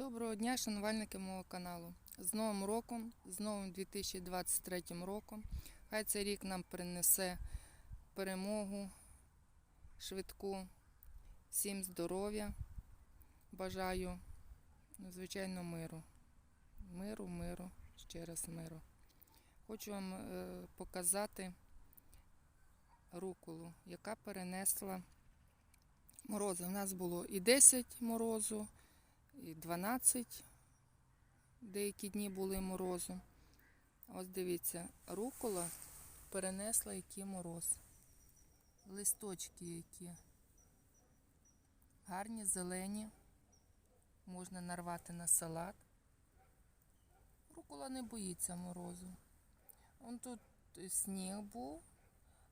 Доброго дня, шанувальники мого каналу. З Новим роком, з новим 2023 роком. Хай цей рік нам принесе перемогу, швидку, всім здоров'я. Бажаю, ну, звичайно, миру. Миру, миру, ще раз миру. Хочу вам е, показати руколу, яка перенесла морози. У нас було і 10 морозу, і 12 деякі дні були морозу. Ось дивіться, рукола перенесла який мороз. Листочки які. Гарні, зелені. Можна нарвати на салат. Рукола не боїться морозу. Он тут сніг був,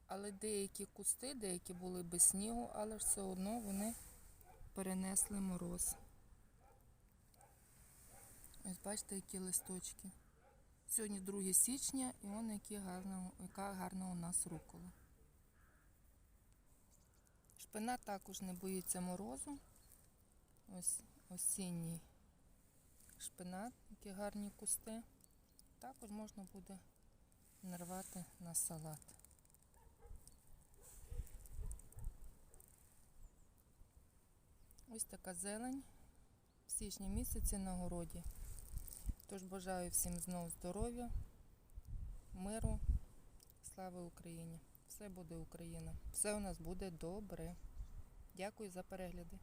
але деякі кусти, деякі були без снігу, але все одно вони перенесли мороз. Бачите, які листочки. Сьогодні 2 січня і вон які гарна, яка гарна у нас рукола. Шпинат також не боїться морозу. Ось осінній шпинат, які гарні кусти. Також можна буде нарвати на салат. Ось така зелень в січні місяці на городі. Тож бажаю всім знову здоров'я, миру, слави Україні! Все буде Україна! Все у нас буде добре. Дякую за перегляди.